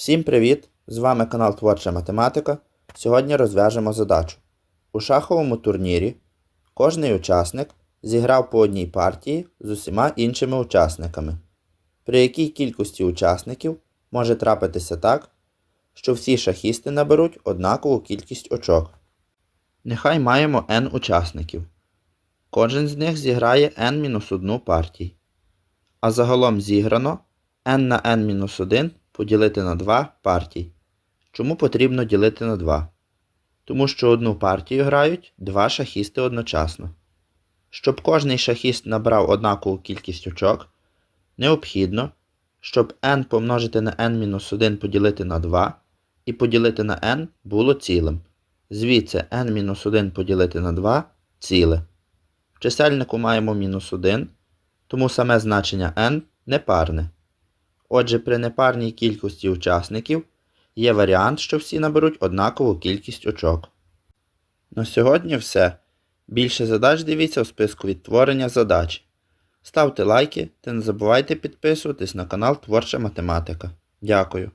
Всім привіт! З вами канал Творча Математика. Сьогодні розв'яжемо задачу. У шаховому турнірі кожний учасник зіграв по одній партії з усіма іншими учасниками. При якій кількості учасників може трапитися так, що всі шахісти наберуть однакову кількість очок. Нехай маємо n учасників. Кожен з них зіграє n-1 партій. А загалом зіграно n на n-1 поділити на 2 партій. Чому потрібно ділити на 2? Тому що одну партію грають два шахісти одночасно. Щоб кожний шахіст набрав однакову кількість очок, необхідно, щоб n помножити на n-1 поділити на 2 і поділити на n було цілим. Звідси n-1 поділити на 2 ціле. В чисельнику маємо мінус 1, тому саме значення n непарне. Отже, при непарній кількості учасників є варіант, що всі наберуть однакову кількість очок. На сьогодні все. Більше задач дивіться у списку відтворення задач. Ставте лайки та не забувайте підписуватись на канал Творча Математика. Дякую.